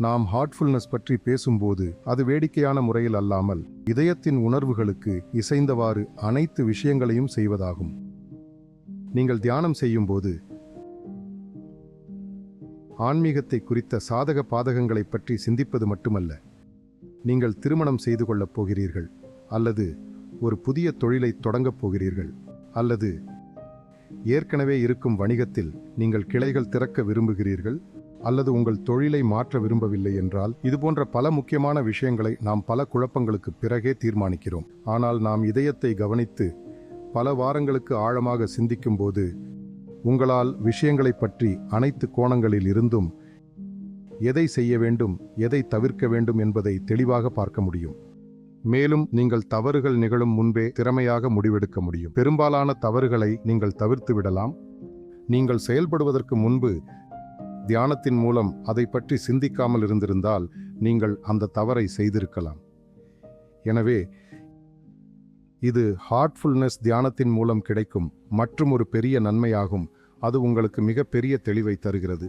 நாம் ஹார்ட்ஃபுல்னஸ் பற்றி பேசும்போது அது வேடிக்கையான முறையில் அல்லாமல் இதயத்தின் உணர்வுகளுக்கு இசைந்தவாறு அனைத்து விஷயங்களையும் செய்வதாகும். நீங்கள் தியானம் செய்யும்போது ஆன்மீகத்தை குறித்த சாதக பாதகங்களைப் பற்றி சிந்திப்பது மட்டுமல்ல நீங்கள் திருமணம் செய்து கொள்ளப் போகிறீர்கள் அல்லது ஒரு புதிய தொழிலை தொடங்கப் போகிறீர்கள் அல்லது ஏற்கனவே இருக்கும் வணிகத்தில் நீங்கள் கிளைகள் திறக்க விரும்புகிறீர்கள் அல்லது உங்கள் தொழிலை மாற்ற விரும்பவில்லை என்றால் இதுபோன்ற பல முக்கியமான விஷயங்களை நாம் பல குழப்பங்களுக்கு பிறகே தீர்மானிக்கிறோம். ஆனால் நாம் இதயத்தை கவனித்து பல வாரங்களுக்கு ஆழமாக சிந்திக்கும்போது உங்களால் விஷயங்களைப் பற்றி அனைத்து கோணங்களில் இருந்தும் எதை செய்ய வேண்டும் எதை தவிர்க்க வேண்டும் என்பதை தெளிவாக பார்க்க முடியும். மேலும் நீங்கள் தவறுகள் நிகழும் முன்பே திறமையாக முடிவெடுக்க முடியும். பெரும்பாலான தவறுகளை நீங்கள் தவிர்த்து விடலாம். நீங்கள் செயல்படுவதற்கு முன்பு தியானத்தின் மூலம் அதை பற்றி சிந்திக்காமல் இருந்திருந்தால் நீங்கள் அந்த தவறை செய்திருக்கலாம். எனவே இது ஹார்ட்ஃபுல்னஸ் தியானத்தின் மூலம் கிடைக்கும் மற்றும் ஒரு பெரிய நன்மையாகும். அது உங்களுக்கு மிகப்பெரிய தெளிவை தருகிறது.